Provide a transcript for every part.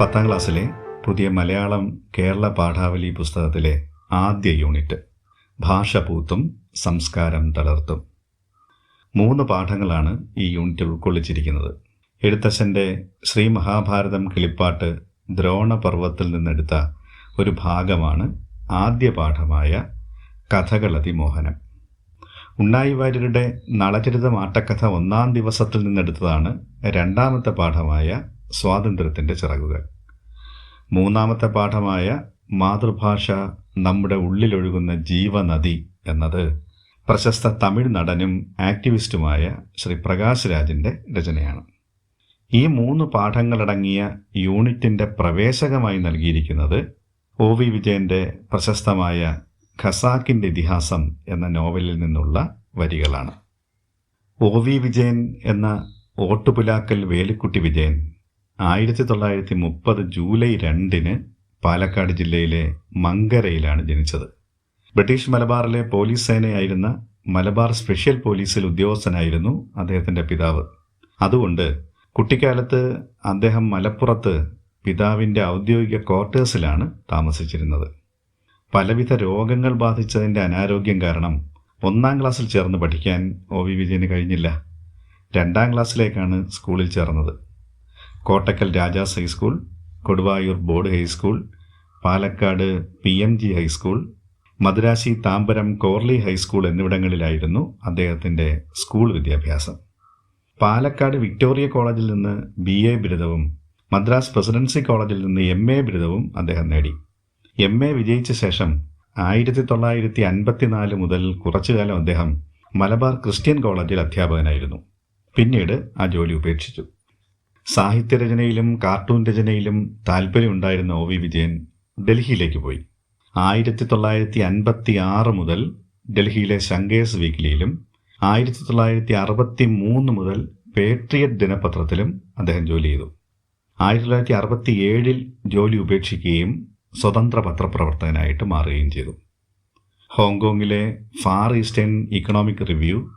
പത്താം ക്ലാസ്സിലെ പുതിയ മലയാളം കേരള പാഠാവലി പുസ്തകത്തിലെ ആദ്യ യൂണിറ്റ് ഭാഷ പൂത്തും സംസ്കാരം തളർത്തും. മൂന്ന് പാഠങ്ങളാണ് ഈ യൂണിറ്റ് ഉൾക്കൊള്ളിച്ചിരിക്കുന്നത്. എഴുത്തച്ഛന്റെ ശ്രീ മഹാഭാരതം കിളിപ്പാട്ട് ദ്രോണപർവത്തിൽ നിന്നെടുത്ത ഒരു ഭാഗമാണ് ആദ്യ പാഠമായ കഥകളതിമോഹനം ഉണ്ണായി വാര്യരുടെ നളചരിതം ആട്ടക്കഥ ഒന്നാം ദിവസത്തിൽ നിന്നെടുത്തതാണ് രണ്ടാമത്തെ പാഠമായ സ്വാതന്ത്ര്യത്തിന്റെ ചിറകുകൾ. മൂന്നാമത്തെ പാഠമായ മാതൃഭാഷ നമ്മുടെ ഉള്ളിലൊഴുകുന്ന ജീവനദി എന്നത് പ്രശസ്ത തമിഴ് നടനും ആക്ടിവിസ്റ്റുമായ ശ്രീ പ്രകാശ് രാജിന്റെ രചനയാണ്. ഈ മൂന്ന് പാഠങ്ങളടങ്ങിയ യൂണിറ്റിന്റെ പ്രവേശകമായി നൽകിയിരിക്കുന്നത് ഒ വി വിജയന്റെ പ്രശസ്തമായ ഖസാക്കിന്റെ ഇതിഹാസം എന്ന നോവലിൽ നിന്നുള്ള വരികളാണ്. ഒ വി വിജയൻ എന്ന ഓട്ടുപുലാക്കൽ വേലിക്കുട്ടി വിജയൻ ആയിരത്തി തൊള്ളായിരത്തി മുപ്പത് ജൂലൈ രണ്ടിന് പാലക്കാട് ജില്ലയിലെ മങ്കരയിലാണ് ജനിച്ചത്. ബ്രിട്ടീഷ് മലബാറിലെ പോലീസ് സേനയായിരുന്ന മലബാർ സ്പെഷ്യൽ പോലീസിൽ ഉദ്യോഗസ്ഥനായിരുന്നു അദ്ദേഹത്തിന്റെ പിതാവ്. അതുകൊണ്ട് കുട്ടിക്കാലത്ത് അദ്ദേഹം മലപ്പുറത്ത് പിതാവിന്റെ ഔദ്യോഗിക ക്വാർട്ടേഴ്സിലാണ് താമസിച്ചിരുന്നത്. പലവിധ രോഗങ്ങൾ ബാധിച്ചതിന്റെ അനാരോഗ്യം കാരണം ഒന്നാം ക്ലാസ്സിൽ ചേർന്ന് പഠിക്കാൻ ഒ വി വിജയന് കഴിഞ്ഞില്ല. രണ്ടാം ക്ലാസ്സിലേക്കാണ് സ്കൂളിൽ ചേർന്നത്. Kottakkal Rajas high school Koduvayur board high school Palakkad P M G high school Madurashi Tambaram Corley high school എന്നിവിടങ്ങളിലായിരുന്നു അദ്ദേഹത്തിന്റെ സ്കൂൾ വിദ്യാഭ്യാസം. പാലക്കാട് വിക്ടോറിയ കോളേജിൽ നിന്ന് ബി എ ബിരുദവും മദ്രാസ് പ്രസിഡൻസി കോളേജിൽ നിന്ന് എം എ ബിരുദവും അദ്ദേഹം നേടി. എം എ വിജയിച്ച ശേഷം ആയിരത്തി തൊള്ളായിരത്തി അൻപത്തിനാല് മുതൽ കുറച്ചുകാലം അദ്ദേഹം മലബാർ ക്രിസ്ത്യൻ കോളേജിൽ അധ്യാപകനായിരുന്നു. പിന്നീട് ആ ജോലി ഉപേക്ഷിച്ചു. സാഹിത്യരചനയിലും കാർട്ടൂൺ രചനയിലും താല്പര്യമുണ്ടായിരുന്ന ഒ വി വിജയൻ ഡൽഹിയിലേക്ക് പോയി. ആയിരത്തി തൊള്ളായിരത്തി അൻപത്തി ആറ് മുതൽ ഡൽഹിയിലെ ശങ്കേഴ്സ് വീക്കിലിയിലും ആയിരത്തി തൊള്ളായിരത്തി അറുപത്തി മൂന്ന് മുതൽ പേട്രിയറ്റ് ദിനപത്രത്തിലും അദ്ദേഹം ജോലി ചെയ്തു. ആയിരത്തി തൊള്ളായിരത്തി അറുപത്തി ഏഴിൽ ജോലി ഉപേക്ഷിക്കുകയും സ്വതന്ത്ര പത്രപ്രവർത്തകനായിട്ട് മാറുകയും ചെയ്തു. ഹോങ്കോങ്ങിലെ far eastern economic review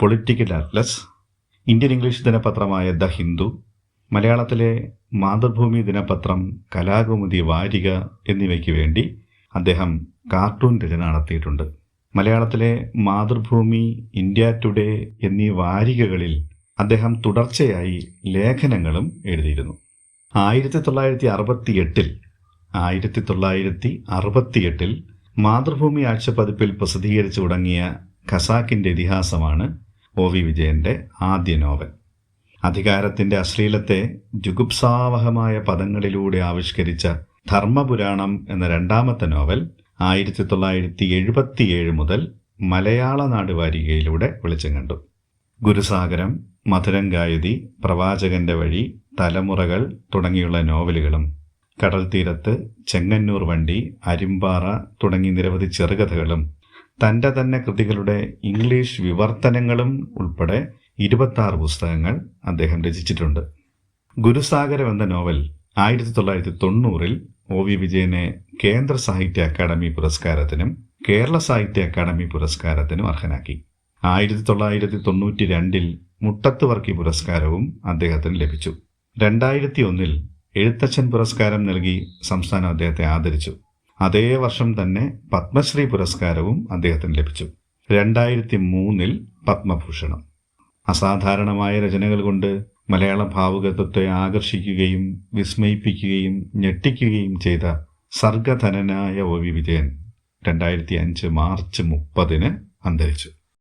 political atlas Indian English ദിനപത്രമായ the Hindu മലയാളത്തിലെ മാതൃഭൂമി ദിനപത്രം കലാകുമുദി വാരിക എന്നിവയ്ക്ക് വേണ്ടി അദ്ദേഹം കാർട്ടൂൺ രചന നടത്തിയിട്ടുണ്ട്. മലയാളത്തിലെ മാതൃഭൂമി ഇന്ത്യ ടുഡേ എന്നീ വാരികകളിൽ അദ്ദേഹം തുടർച്ചയായി ലേഖനങ്ങളും എഴുതിയിരുന്നു. ആയിരത്തി തൊള്ളായിരത്തി അറുപത്തി എട്ടിൽ ആയിരത്തി തൊള്ളായിരത്തി അറുപത്തിയെട്ടിൽ മാതൃഭൂമി ആഴ്ചപ്പതിപ്പിൽ പ്രസിദ്ധീകരിച്ചു തുടങ്ങിയ ഖസാക്കിന്റെ ഇതിഹാസമാണ് ഒ വി വിജയന്റെ ആദ്യ നോവൽ. അധികാരത്തിന്റെ അശ്ലീലത്തെ ജുഗുപ്സാവഹമായ പദങ്ങളിലൂടെ ആവിഷ്കരിച്ച ധർമ്മപുരാണം എന്ന രണ്ടാമത്തെ നോവൽ ആയിരത്തി തൊള്ളായിരത്തി എഴുപത്തിയേഴ് മുതൽ മലയാള നാട് വാരികയിലൂടെ വെളിച്ചം കണ്ടു. ഗുരുസാഗരം മധുരം ഗായതി പ്രവാചകന്റെ വഴി തലമുറകൾ തുടങ്ങിയുള്ള നോവലുകളും കടൽ തീരത്ത് ചെങ്ങന്നൂർ വണ്ടി അരിമ്പാറ തുടങ്ങി നിരവധി ചെറുകഥകളും തന്റെ തന്നെ കൃതികളുടെ ഇംഗ്ലീഷ് വിവർത്തനങ്ങളും ഉൾപ്പെടെ ഇരുപത്താറ് പുസ്തകങ്ങൾ അദ്ദേഹം രചിച്ചിട്ടുണ്ട്. ഗുരുസാഗരം എന്ന നോവൽ ആയിരത്തി തൊള്ളായിരത്തി തൊണ്ണൂറിൽ ഒ വി വിജയനെ കേന്ദ്ര സാഹിത്യ അക്കാദമി പുരസ്കാരത്തിനും കേരള സാഹിത്യ അക്കാദമി പുരസ്കാരത്തിനും അർഹനാക്കി. ആയിരത്തി തൊള്ളായിരത്തി തൊണ്ണൂറ്റി രണ്ടിൽ മുട്ടത്ത് വർക്കി പുരസ്കാരവും അദ്ദേഹത്തിന് ലഭിച്ചു. രണ്ടായിരത്തി ഒന്നിൽ എഴുത്തച്ഛൻ പുരസ്കാരം നൽകി സംസ്ഥാനം അദ്ദേഹത്തെ ആദരിച്ചു. അതേ വർഷം തന്നെ പത്മശ്രീ പുരസ്കാരവും അദ്ദേഹത്തിന് ലഭിച്ചു. രണ്ടായിരത്തി മൂന്നിൽ പത്മഭൂഷണം. അസാധാരണമായ രചനകൾ കൊണ്ട് മലയാള ഭാവുകത്വത്തെ ആകർഷിക്കുകയും വിസ്മയിപ്പിക്കുകയും ഞെട്ടിക്കുകയും ചെയ്ത സർഗധനനായ ഒ വി വിജയൻ രണ്ടായിരത്തി അഞ്ച് മാർച്ച് മുപ്പതിന് അന്തരിച്ചു.